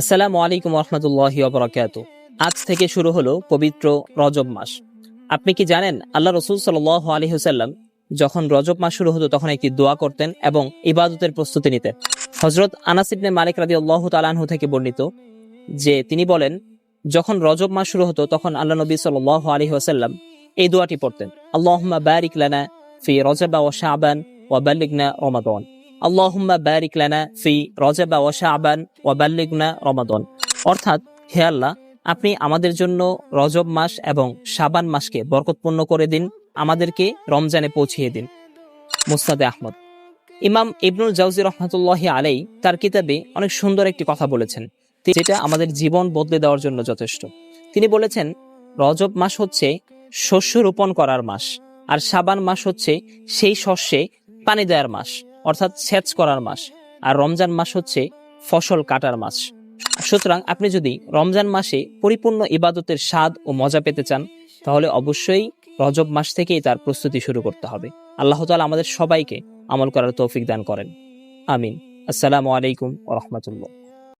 আসসালামু আলাইকুম রহমতুল্লাহি বরাকাত আজ থেকে শুরু হলো পবিত্র রজব মাস। আপনি কি জানেন, আল্লাহ রসুল সাল আলী হুসাল্লাম যখন রজব মাস শুরু হতো, তখন একটি দোয়া করতেন এবং ইবাদতের প্রস্তুতি নিতেন। হজরত আনাসিবনে মালিক রাজি আল্লাহ তালাহু থেকে বর্ণিত যে তিনি বলেন, যখন রজব মাস শুরু হতো, তখন আল্লাহ নবী সাল আলী ওসাল্লাম এই দোয়াটি পড়তেন, আল্লাহম্মা বারিক লানা ফি রজবা ও শাহবান ও বাল্লিগনা রমাদন। আল্লাহুম্মা বারিক লানা ফি রজবা ও শাহবান ও বাল্লিগনা রমাদন। অর্থাৎ, হে আল্লাহ, আপনি আমাদের জন্য রজব মাস এবং শাবান মাসকে বরকতপূর্ণ করে দিন, আমাদেরকে রমজানে পৌঁছিয়ে দিন। মুস্তাদে আহমদ। ইমাম ইবনুল জাউজি রহমতুল্লাহ আলাই তার কিতাবে অনেক সুন্দর একটি কথা বলেছেন, যেটা আমাদের জীবন বদলে দেওয়ার জন্য যথেষ্ট। তিনি বলেছেন, রজব মাস হচ্ছে শস্য রোপণ করার মাস, আর সাবান মাস হচ্ছে সেই শস্যে পানি দেওয়ার মাস। অর্থাৎ সেচ করার মাস। আর রমজান মাস হচ্ছে ফসল কাটার মাস। সুতরাং আপনি যদি রমজান মাসে পরিপূর্ণ ইবাদতের স্বাদ ও মজা পেতে চান, তাহলে অবশ্যই রজব মাস থেকেই তার প্রস্তুতি শুরু করতে হবে। আল্লাহ তালা আমাদের সবাইকে আমল করার তৌফিক দান করেন। আমিন। আসসালামু আলাইকুম রহমতুল্লাহ।